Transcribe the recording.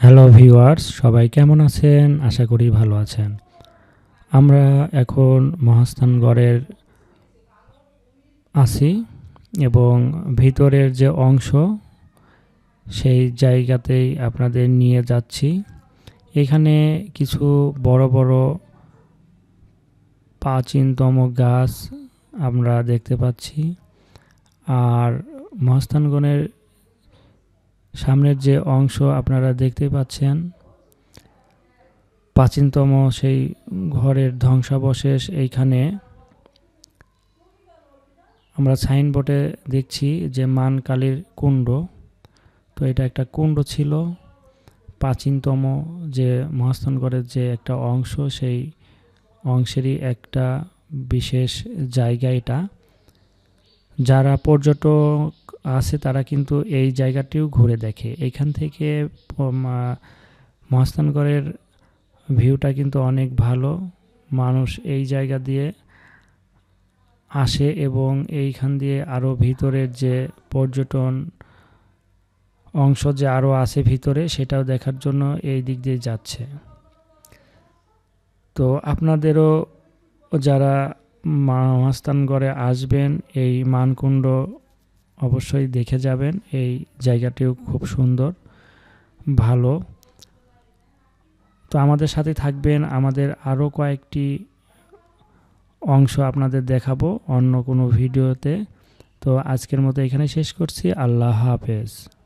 Hello viewers সবাই কেমন আছেন? আশা করি ভালো আছেন। আমরা এখন মহাস্থানগড়ের আছি এবং ভিতরের যে অংশ, সেই জায়গাতেই আপনাদের নিয়ে যাচ্ছি। এখানে কিছু বড় বড় প্রাচীনতম গাছ আমরা দেখতে পাচ্ছি। আর মহাস্থানগণের সামনের যে অংশ আপনারা দেখতে পাচ্ছেন, প্রাচীনতম সেই ঘরের ধ্বংসাবশেষ এইখানে আমরা সাইনবোর্ডে দেখছি যে মান কালীর কুণ্ড। তো এটা একটা কুণ্ড ছিল। প্রাচীনতম যে মহাস্থানগড়ের যে একটা অংশ, সেই অংশেরই একটা বিশেষ জায়গা এটা। যারা পর্যটক আছে, তারা কিন্তু এই জায়গাটিও ঘুরে দেখে। এখান থেকে মহাস্থানগড়ের ভিউটা কিন্তু অনেক ভালো। মানুষ এই জায়গা দিয়ে আসে এবং এইখান দিয়ে আরও ভিতরের যে পর্যটন অংশ যে আরও আছে ভিতরে, সেটাও দেখার জন্য এই দিক দিয়ে যাচ্ছে। তো আপনাদেরও যারা মহাস্থানগড়ে আসবেন, এই মানকুণ্ড অবশ্যই দেখে যাবেন, এই জায়গাটিও খুব সুন্দর, ভালো। তো আমাদের সাথে থাকবেন, আমাদের আরও কয়েকটি অংশ আপনাদের দেখাবো অন্য কোনো ভিডিওতে। তো আজকের মতো এখানে শেষ করছি, আল্লাহ হাফেজ।